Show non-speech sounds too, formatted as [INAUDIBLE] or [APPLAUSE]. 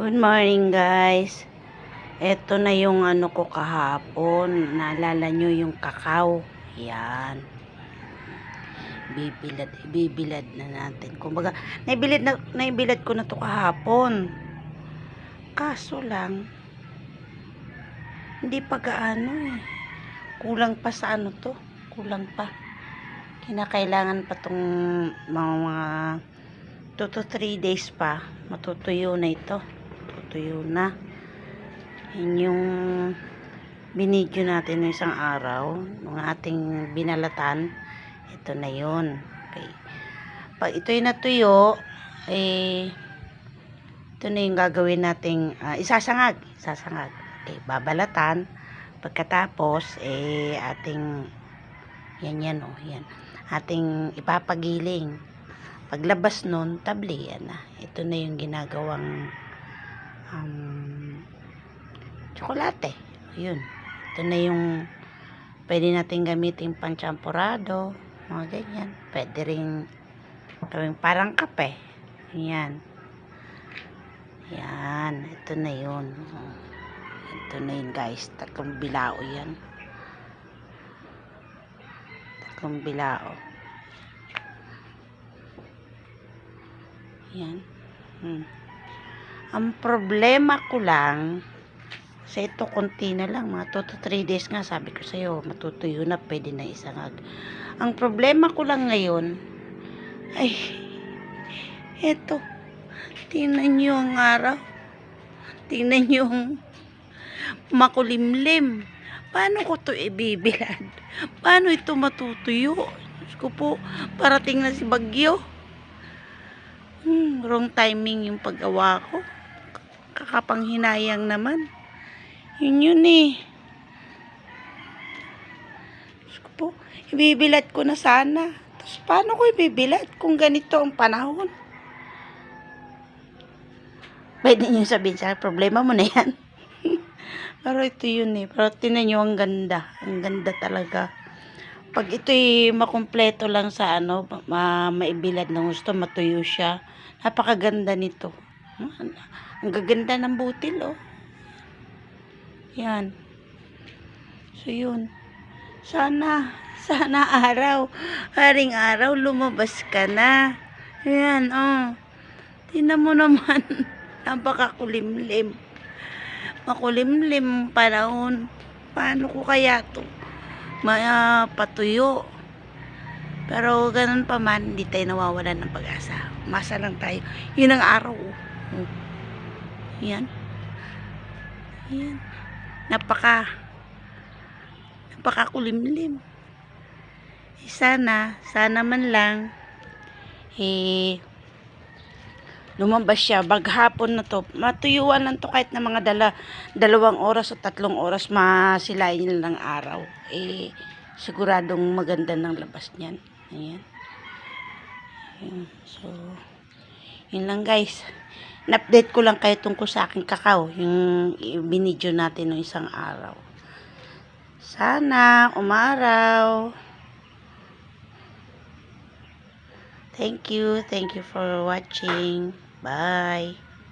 Good morning guys. Ito na yung ano ko kahapon. Naalala nyo yung kakao. Yan. Bibilad, bibilad na natin. Kumbaga, naibilad, na, naibilad ko na to kahapon. Kaso lang, hindi pa gaano eh. Kulang pa sa ano to. Kulang pa. Kinakailangan pa tong mga, mga 2 to 3 days pa. Matutuyo na ito tuyo na. Yan yung binidyo natin ng isang araw, ng ating binalatan. Ito na yun. Okay. Pag ito'y natuyo, eh, ito na yung gagawin nating ah, isasangag. Isasangag. Okay, babalatan. Pagkatapos, eh, ating yan yan oh, yan. Ating ipapagiling. Paglabas nun, tabli yan na. Ito na yung ginagawang um, tsokolate. Yun. Ito na yung pwede natin gamitin pang champurado. Mga ganyan. Pwede rin gawing parang kape. Yan. Yan. Ito na yun. Ito na yun guys. Tatlong bilao yan. Tatlong bilao. Yan. Hmm. Ang problema ko lang, sa ito konti na lang, mga 2 to 3 days nga, sabi ko sa'yo, matutuyo na, pwede na isangag. Ang problema ko lang ngayon, ay, eto, tingnan nyo ang araw. Tingnan nyo ang makulimlim. Paano ko to ibibilad? Paano ito matutuyo? Diyos ko po, parating na si Bagyo. Hmm, wrong timing yung paggawa ko. Kakapanghinayang naman. Yun yun eh. Po, ibibilad ko na sana. Tapos paano ko ibibilad kung ganito ang panahon? Pwede niyo sabihin sa problema mo na yan. [LAUGHS] Pero ito yun eh. Pero tinan nyo, ang ganda. Ang ganda talaga. Pag ito'y makumpleto lang sa ano, ma maibilad ng gusto, matuyo siya. Napakaganda nito. Ang gaganda ng butil, oh. Yan. So, yun. Sana, [LAUGHS] sana araw, haring araw, lumabas ka na. Yan, oh. Tingnan mo naman. [LAUGHS] Napakakulimlim. Makulimlim panahon. Paano ko kaya to? Maya patuyo. Pero ganun pa man, hindi tayo nawawalan ng pag-asa. Masa lang tayo. Yun ang araw. oh. Oh. Yan. Yan. Napaka napakakulimlim. Eh, sana, sana man lang eh lumabas siya baghapon na to matuyuan lang to kahit na mga dala, dalawang oras o tatlong oras masilayin lang ng araw eh siguradong maganda ng labas niyan ayan Ayan. so yun lang guys in-update ko lang kayo tungkol sa aking kakao yung binidyo natin ng isang araw sana umaraw Thank you. Thank you for watching. Bye.